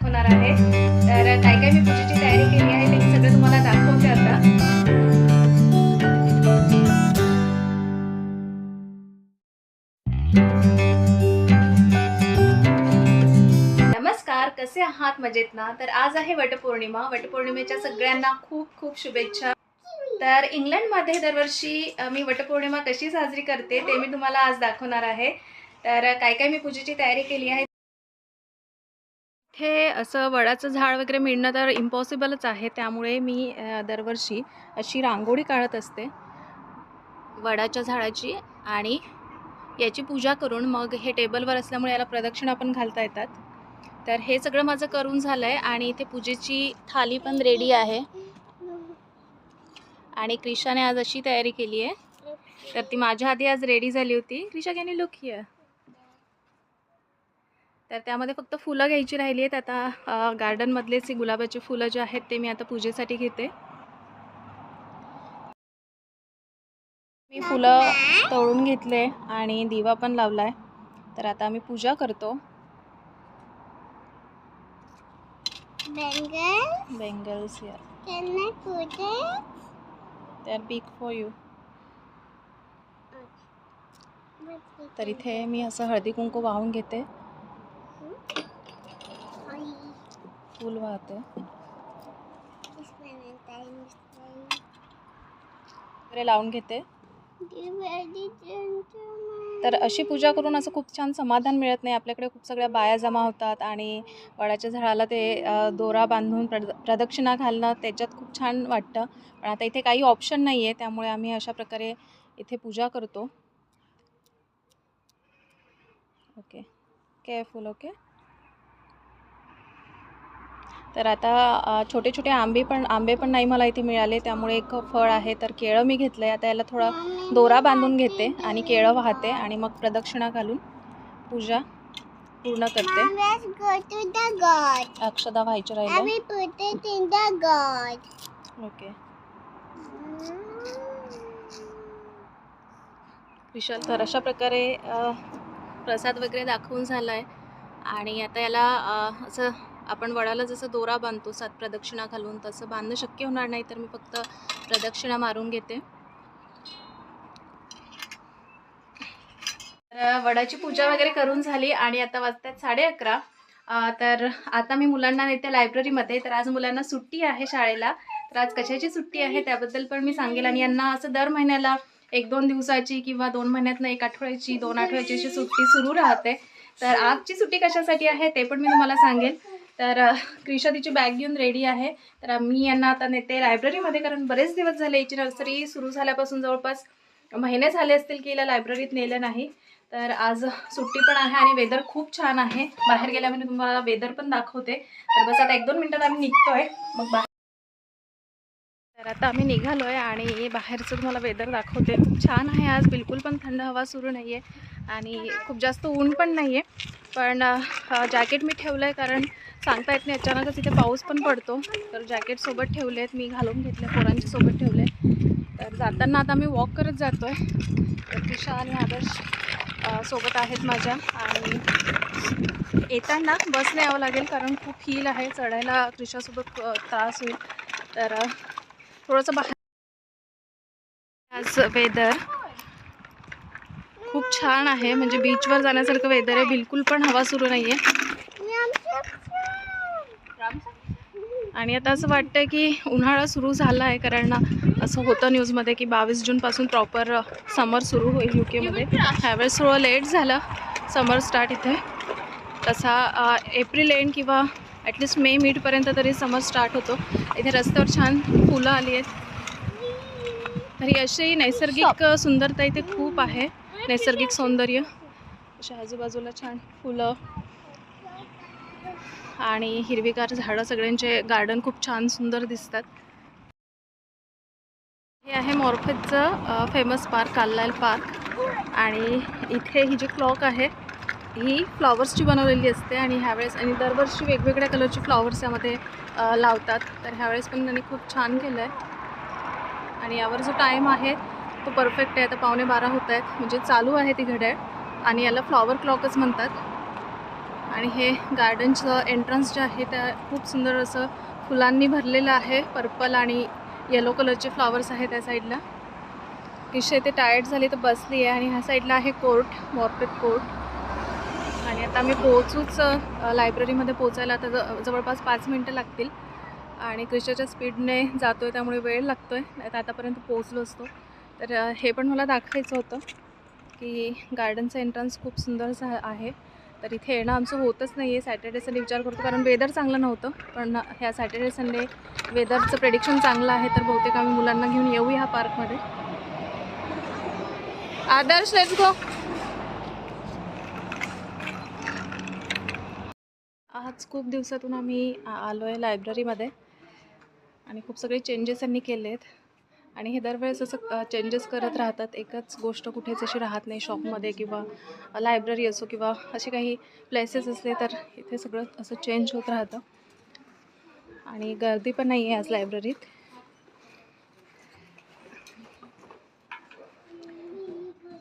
दाखवणार आहे. तर काय काय मी पूजेची तयारी केली आहे ते मी सगळं तुम्हाला दाखवते आता. नमस्कार कसे आहात मजेत ना तर आज आहे वटपौर्णिमा. वटपौर्णिमेच्या सगळ्यांना खूप खूप शुभेच्छा. तर इंग्लंडमध्ये दरवर्षी मी वटपौर्णिमा कशी साजरी करते ते मी तुम्हाला आज दाखवणार आहे. तर काय काय मी पूजेची तयारी केली आहे हे असं वडाचं झाड वगैरे मिळणं तर इम्पॉसिबलच आहे. त्यामुळे मी दरवर्षी अशी रांगोळी काढत असते. वडाच्या झाडाची आणि याची पूजा करून मग हे टेबलवर असल्यामुळे याला प्रदक्षिणा पण घालता येतात. तर हे सगळं माझं करून झालं आहे आणि इथे पूजेची थाली पण रेडी आहे. आणि क्रिशाने आज अशी तयारी केली आहे तर ती माझ्या आधी आज रेडी झाली होती. क्रिशा कॅन लुक हिअर तर त्यामध्ये फक्त फुलं घ्यायची राहिली आहेत. आता गार्डनमधलेच हे गुलाबाचे फुलं जे आहेत ते मी आता पूजेसाठी घेते. मी फुलं तळून घेतले आणि दिवा पण लावला आहे तर आता आम्ही पूजा करतो. Bangles are big for you तर इथे मी असं हळदी कुंकू वाहून घेते. पूल वाहते वगैरे लावून घेते. तर अशी पूजा करून असं खूप छान समाधान मिळत नाही. आपल्याकडे खूप सगळ्या बाया जमा होतात आणि वडाच्या झाडाला ते दोरा बांधून प्रद प्रदक्षिणा घालणं त्याच्यात खूप छान वाटतं. पण आता इथे काही ऑप्शन नाही आहे त्यामुळे आम्ही अशा प्रकारे इथे पूजा करतो. ओके केअरफुल ओके तर आता छोटे छोटे आंबे पण आंबे पण नाही मला इथे मिळाले. त्यामुळे एक फळ आहे तर केळं मी घेतलं आहे आता याला थोडा दोरा बांधून घेते आणि केळं वाहते आणि मग प्रदक्षिणा घालून पूजा पूर्ण करते. अक्षदा व्हायचे राहिले. ओके. विशाल तर अशा प्रकारे प्रसाद वगैरे दाखवून झाला आहे आणि आता याला असं आपण वडाला जसं दोरा बांधतो सात प्रदक्षिणा घालून तसं बांधणं शक्य होणार नाही तर मी फक्त प्रदक्षिणा मारून घेते. तर वडाची पूजा वगैरे करून झाली आणि आता वाजतात साडे अकरा. तर आता मी मुलांना नेते लायब्ररीमध्ये तर आज मुलांना सुट्टी आहे शाळेला. तर आज कशाची सुट्टी आहे त्याबद्दल पण मी सांगेल आणि यांना असं दर महिन्याला एक दोन दिवसाची किंवा दोन महिन्यातनं एक आठवड्याची दोन आठवड्याची अशी सुट्टी सुरू राहते. तर आजची सुट्टी कशासाठी आहे ते पण मी तुम्हाला सांगेल. तर क्रिशा तिची बॅग घेऊन रेडी आहे. तर मी यांना आता नेते लायब्ररीमध्ये कारण बरेच दिवस झाले याची नर्सरी सुरू झाल्यापासून जवळपास महिने झाले असतील की हिला लायब्ररीत नेलं नाही. तर आज सुट्टी पण आहे आणि वेदर खूप छान आहे. बाहेर गेल्यामुळे तुम्हाला वेदर पण दाखवते. तर बस आता एक दोन मिनटात आम्ही निघतोय. मग बाहेर तर आता आम्ही निघालो आहे आणि बाहेरचं तुम्हाला वेदर दाखवते. खूप छान आहे आज. बिलकुल पण थंड हवा सुरू नाही आहे आणि खूप जास्त ऊन पण नाही आहे पण जॅकेट मी ठेवलं आहे कारण सांगता येत नाही. अचानकच इथे पाऊस पण पडतो. तर जॅकेट सोबत ठेवले आहेत मी घालून घेतले. पोरांच्या सोबत ठेवले. तर जाताना आता मी वॉक करत जातो आहे तर दिशा आणि आदर्श सोबत आहेत माझ्या. आणि येताना बसने यावं लागेल कारण खूप हिल आहे. चढायला क्रिशासोबत त्रास होईल. तर थोडंसं बाहेर. आज वेदर खूप छान आहे. म्हणजे बीचवर जाण्यासारखं वेदर आहे. बिलकुल पण हवा सुरू नाही आहे आणि आता असं वाटतं की उन्हाळा सुरू झाला आहे कारण असं होतं न्यूजमध्ये की बावीस जूनपासून प्रॉपर समर सुरू होईल यू केमध्ये ह्यावेळेस थोडं लेट झालं. समर स्टार्ट इथे. तसा एप्रिल एंड किंवा ॲटलिस्ट मे मिडपर्यंत तरी समर स्टार्ट होतो. इथे रस्त्यावर छान फुलं आली आहेत. तरी अशी नैसर्गिक सुंदरता इथे खूप आहे. नैसर्गिक सौंदर्य. अशा आजूबाजूला छान फुलं आणि हिरवीगार झाडं सगळ्यांचे गार्डन खूप छान सुंदर दिसतात. हे आहे मॉर्फेटचं फेमस पार्क काल्लाल पार्क आणि इथे ही जी क्लॉक आहे ही फ्लॉवर्सची बनवलेली असते आणि ह्यावेळेस आणि दरवर्षी वेगवेगळ्या कलरची फ्लॉवर्स यामध्ये लावतात. तर ह्यावेळेस पण त्यांनी खूप छान केलं आहे आणि यावर जो टाईम आहे तो परफेक्ट आहे. आता पावणे बारा होत आहेत म्हणजे चालू आहे ती घड्याळ. आणि याला फ्लॉवर क्लॉकच म्हणतात. आणि हे गार्डनचं एंट्रन्स जे आहे त्या खूप सुंदर असं फुलांनी भरलेलं आहे. पर्पल आणि येलो कलरचे फ्लॉवर्स आहे त्या साईडला किशे ते टायर्ड झाली तर बसली आहे आणि ह्या साईडला आहे कोर्ट मॉर्पेट कोर्ट. आणि आता आम्ही पोहोचूच लायब्ररीमध्ये पोचायला आता ज जवळपास पाच मिनटं लागतील. आणि क्रिशाच्या स्पीडने जातो आहे त्यामुळे वेळ लागतो आहे नाही तर आतापर्यंत पोहोचलो असतो. तर हे पण मला दाखवायचं होतं की गार्डनचं एंट्रन्स खूप सुंदर झा आहे. तर इथे येणं आमचं होतच नाही आहे सॅटर्डे संडे विचार करतो कारण वेदर चांगलं नव्हतं. पण ह्या सॅटर्डे संडे वेदरचं प्रेडिक्शन चांगलं आहे तर बहुतेक आम्ही मुलांना घेऊन येऊ ह्या पार्कमध्ये आदर्श लेट्स गो आज खूप दिवसातून आम्ही आलो आहे लायब्ररीमध्ये आणि खूप सगळे चेंजेस यांनी केले आहेत आणि हे दरवेळेस असं चेंजेस करत राहतात. एकच गोष्ट कुठेच अशी राहत नाही शॉपमध्ये किंवा लायब्ररी असो किंवा असे काही प्लेसेस असले तर इथे सगळं असं चेंज होत राहतं. आणि गर्दी पण नाही आहे आज लायब्ररीत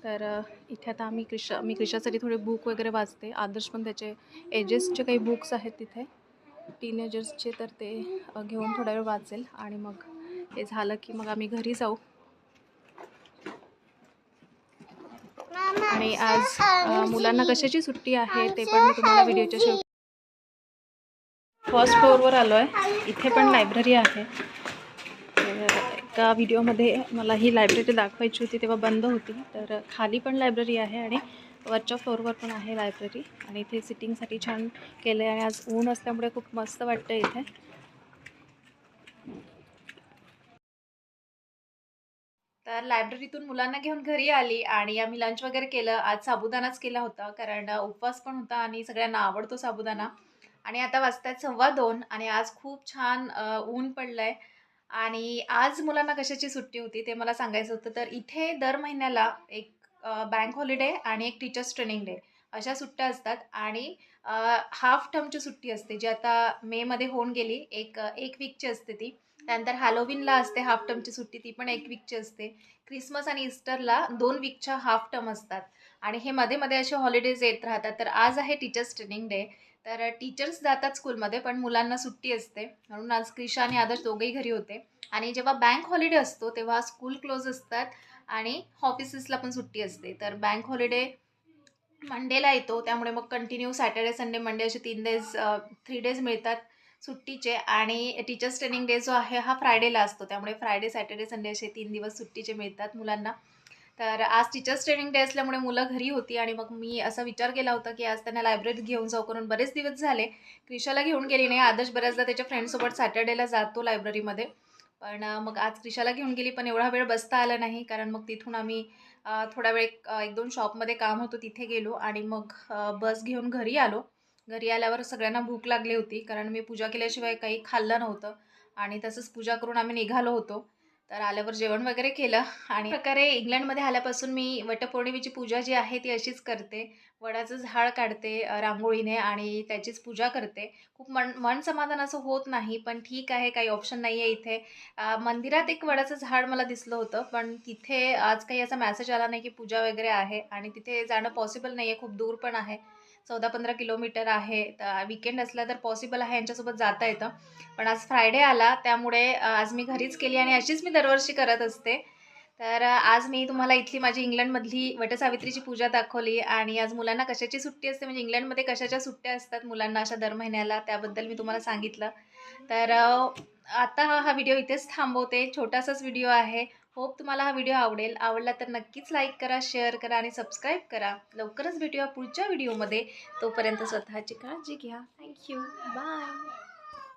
तर इथे आता आम्ही क्रिशा मी क्रिशासाठी थोडे बुक वगैरे वाचते. आदर्श पण त्याचे एजेसचे काही बुक्स आहेत तिथे. टीनेजर्सचे तर ते घेऊन थोडा वेळ वाचेल आणि मग ते झालं की मग आम्ही घरी जाऊ. आणि आज मुलांना कशाची सुट्टी आहे ते पण मी तुम्हाला व्हिडिओच्या शेवटी फर्स्ट फ्लोअरवर आलो आहे इथे पण लायब्ररी आहे. एका व्हिडिओमध्ये मला ही लायब्ररी दाखवायची होती तेव्हा बंद होती. तर खाली पण लायब्ररी आहे आणि वरच्या फ्लोअरवर पण आहे लायब्ररी आणि इथे सिटिंगसाठी छान केलं आहे आणि आज ऊन असल्यामुळे खूप मस्त वाटतं इथे. तर लायब्ररीतून मुलांना घेऊन घरी आली आणि आम्ही लंच वगैरे केलं. आज साबुदाणाच केला होता कारण उपवास पण होता आणि सगळ्यांना आवडतो साबुदाणा. आणि आता वाजतायत सव्वा दोन आणि आज खूप छान ऊन पडलं आहे आणि आज मुलांना कशाची सुट्टी होती ते मला सांगायचं होतं. तर इथे दर महिन्याला एक बँक हॉलिडे आणि एक टीचर्स ट्रेनिंग डे अशा सुट्ट्या असतात. आणि हाफ टर्मची सुट्टी असते जी आता मेमध्ये होऊन गेली. एक एक वीकची असते ती. त्यानंतर हॅलोविनला असते हाफ टर्मची सुट्टी ती पण एक वीकची असते. क्रिसमस आणि इस्टरला दोन वीकच्या हाफ टर्म असतात. आणि हे मध्ये मध्ये असे हॉलिडेज येत राहतात. तर आज आहे टीचर्स ट्रेनिंग डे तर टीचर्स जातात स्कूलमध्ये पण मुलांना सुट्टी असते. म्हणून आज क्रिशा आणि आदर्श दोघेही घरी होते. आणि जेव्हा बँक हॉलिडे असतो तेव्हा स्कूल क्लोज असतात आणि ऑफिसेसला पण सुट्टी असते. तर बँक हॉलिडे मंडेला येतो. त्यामुळे मग कंटिन्यू सॅटर्डे संडे मंडे असे तीन डेज थ्री डेज मिळतात सुट्टीचे. आणि टीचर्स ट्रेनिंग डे जो आहे हा फ्रायडेला असतो. त्यामुळे फ्रायडे सॅटर्डे संडे असे तीन दिवस सुट्टीचे मिळतात मुलांना. तर आज टीचर्स ट्रेनिंग डे असल्यामुळे मुलं घरी होती आणि मग मी असा विचार केला होता की आज त्यांना लायब्ररीत घेऊन जाऊ करून बरेच दिवस झाले. क्रिशाला घेऊन गेली नाही. आदर्श बऱ्याचदा त्याच्या फ्रेंडसोबत सॅटर्डेला जातो लायब्ररीमध्ये पण मग आज क्रिशाला घेऊन गेली पण एवढा वेळ बसता आला नाही. कारण मग तिथून आम्ही थोडा वेळ एक दोन शॉपमध्ये काम होतं तिथे गेलो आणि मग बस घेऊन घरी आलो. घरी आल्यावर सगळ्यांना भूक लागली होती. कारण मी पूजा केल्याशिवाय काही खाल्लं नव्हतं आणि तसंच पूजा करून आम्ही निघालो होतो. तर आल्यावर जेवण वगैरे केलं. आणि प्रकारे इंग्लंडमध्ये आल्यापासून मी वटपौर्णिमेची पूजा जी आहे ती अशीच करते. वडाचं झाड काढते रांगोळीने आणि त्याचीच पूजा करते. खूप मन मन समाधान असं होत नाही पण ठीक आहे काही ऑप्शन नाही आहे इथे मंदिरात एक वडाचं झाड मला दिसलं होतं पण तिथे आज काही असा मेसेज आला नाही की पूजा वगैरे आहे आणि तिथे जाणं पॉसिबल नाही आहे खूप दूर पण आहे. चौदा पंधरा किलोमीटर आहे. तर विकेंड असला तर पॉसिबल आहे यांच्यासोबत जाता येतं. पण आज फ्रायडे आला त्यामुळे आज मी घरीच केली आणि अशीच मी दरवर्षी करत असते. तर आज मी तुम्हाला इथली माझी इंग्लंडमधली वटसावित्रीची पूजा दाखवली आणि आज मुलांना कशाची सुट्टी असते? म्हणजे इंग्लंडमध्ये कशाच्या सुट्ट्या असतात मुलांना अशा दर महिन्याला? त्याबद्दल मी तुम्हाला सांगितलं. तर आता हा हा व्हिडिओ इथेच थांबवते. छोटासाच व्हिडिओ आहे. होप तुम्हाला हा व्हिडिओ आवडेल. आवडला तर नक्कीच लाईक करा शेअर करा आणि सबस्क्राईब करा. लवकरच भेटूया पुढच्या व्हिडिओमध्ये तोपर्यंत स्वतःची काळजी घ्या. Thank you bye